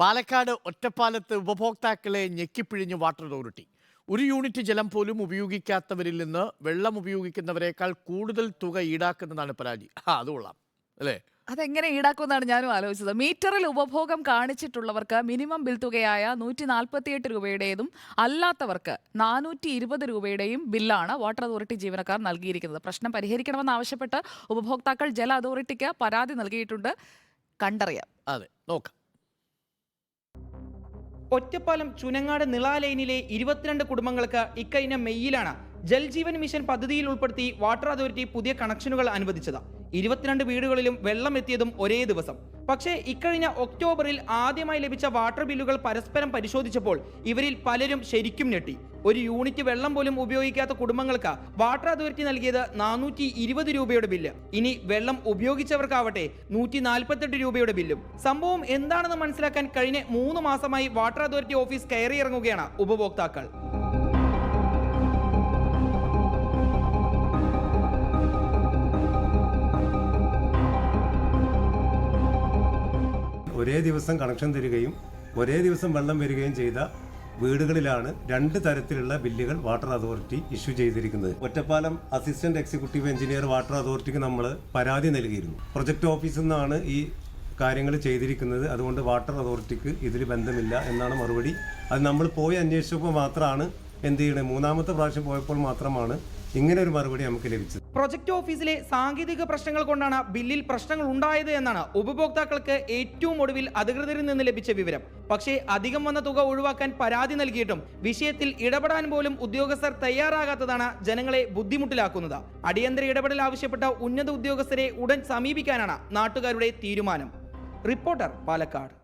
പാലക്കാട് ഒറ്റപ്പാലത്ത് ഉപഭോക്താക്കളെ ഞെക്കിപ്പിഴിഞ്ഞ് വാട്ടർ അതോറിറ്റി. ഒരു യൂണിറ്റ് ജലം പോലും ഉപയോഗിക്കാത്തവരിൽ നിന്ന് വെള്ളം ഉപയോഗിക്കുന്നവരെക്കാൾ കൂടുതൽ തുക ഈടാക്കുന്നതാണ് പരാതി. ആ അത് കൊള്ളാം. അല്ലേ? അതെങ്ങനെ ഈടാക്കുമെന്നാണ് ഞാനും ആലോചിച്ചത്. മീറ്ററിൽ ഉപഭോഗം കാണിച്ചിട്ടുള്ളവർക്ക് മിനിമം ബിൽ തുകയായ നൂറ്റി നാൽപ്പത്തിയെട്ട് രൂപയുടേതും അല്ലാത്തവർക്ക് നാനൂറ്റി ഇരുപത് രൂപയുടെയും ബില്ലാണ് വാട്ടർ അതോറിറ്റി ജീവനക്കാർ നൽകിയിരിക്കുന്നത്. പ്രശ്നം പരിഹരിക്കണമെന്നാവശ്യപ്പെട്ട് ഉപഭോക്താക്കൾ ജല അതോറിറ്റിക്ക് പരാതി നൽകിയിട്ടുണ്ട്. കണ്ടറിയാം. അതെ നോക്കാം. ഒറ്റപ്പാലം ചുനങ്ങാട് നിള ലൈനിലെ ഇരുപത്തിരണ്ട് കുടുംബങ്ങൾക്ക് ഇക്കഴിഞ്ഞ മെയ്യിലാണ് ജൽജീവൻ മിഷൻ പദ്ധതിയിൽ ഉൾപ്പെടുത്തി വാട്ടർ അതോറിറ്റി പുതിയ കണക്ഷനുകൾ അനുവദിച്ചത്. ഇരുപത്തിരണ്ട് വീടുകളിലും വെള്ളം എത്തിയതും ഒരേ ദിവസം. പക്ഷേ ഇക്കഴിഞ്ഞ ഒക്ടോബറിൽ ആദ്യമായി ലഭിച്ച വാട്ടർ ബില്ലുകൾ പരസ്പരം പരിശോധിച്ചപ്പോൾ ഇവരിൽ പലരും ശരിക്കും ഞെട്ടി. ഒരു യൂണിറ്റ് വെള്ളം പോലും ഉപയോഗിക്കാത്ത കുടുംബങ്ങൾക്ക് വാട്ടർ അതോറിറ്റി നൽകിയത് നാനൂറ്റി ഇരുപത് രൂപയുടെ ബില്ല്. ഇനി വെള്ളം ഉപയോഗിച്ചവർക്കാവട്ടെ നൂറ്റി നാൽപ്പത്തെട്ട് രൂപയുടെ ബില്ലും. സംഭവം എന്താണെന്ന് മനസ്സിലാക്കാൻ കഴിഞ്ഞ മൂന്ന് മാസമായി വാട്ടർ അതോറിറ്റി ഓഫീസ് കയറി ഇറങ്ങുകയാണ് ഉപഭോക്താക്കൾ. ഒരേ ദിവസം കണക്ഷൻ തരികയും ഒരേ ദിവസം വെള്ളം വരികയും ചെയ്ത വീടുകളിലാണ് രണ്ട് തരത്തിലുള്ള ബില്ലുകൾ വാട്ടർ അതോറിറ്റി ഇഷ്യൂ ചെയ്തിരിക്കുന്നത്. Ottapalam assistant executive engineer water അതോറിറ്റിക്ക് നമ്മൾ പരാതി നൽകിയിരുന്നു. പ്രൊജക്ട് ഓഫീസിൽ നിന്നാണ് ഈ കാര്യങ്ങൾ ചെയ്തിരിക്കുന്നത്. അതുകൊണ്ട് വാട്ടർ അതോറിറ്റിക്ക് ഇതിൽ ബന്ധമില്ല എന്നാണ് മറുപടി. അത് നമ്മൾ പോയി അന്വേഷിച്ചപ്പോൾ മാത്രമാണ് എന്ത് ചെയ്യണേ? മൂന്നാമത്തെ പ്രാവശ്യം പോയപ്പോൾ മാത്രമാണ് ഇങ്ങനെ ഒരു മറുപടി നമുക്ക് ലഭിച്ചത്. പ്രൊജക്ട് ഓഫീസിലെ സാങ്കേതിക പ്രശ്നങ്ങൾ കൊണ്ടാണ് ബില്ലിൽ പ്രശ്നങ്ങൾ ഉണ്ടായത് എന്നാണ് ഉപഭോക്താക്കൾക്ക് ഏറ്റവും ഒടുവിൽ അധികൃതരിൽ നിന്ന് ലഭിച്ച വിവരം. പക്ഷേ അധികം വന്ന തുക ഒഴിവാക്കാൻ പരാതി നൽകിയിട്ടും വിഷയത്തിൽ ഇടപെടാൻ പോലും ഉദ്യോഗസ്ഥർ തയ്യാറാകാത്തതാണ് ജനങ്ങളെ ബുദ്ധിമുട്ടിലാക്കുന്നത്. അടിയന്തര ഇടപെടൽ ആവശ്യപ്പെട്ട ഉന്നത ഉദ്യോഗസ്ഥരെ ഉടൻ സമീപിക്കാനാണ് നാട്ടുകാരുടെ തീരുമാനം. റിപ്പോർട്ടർ പാലക്കാട്.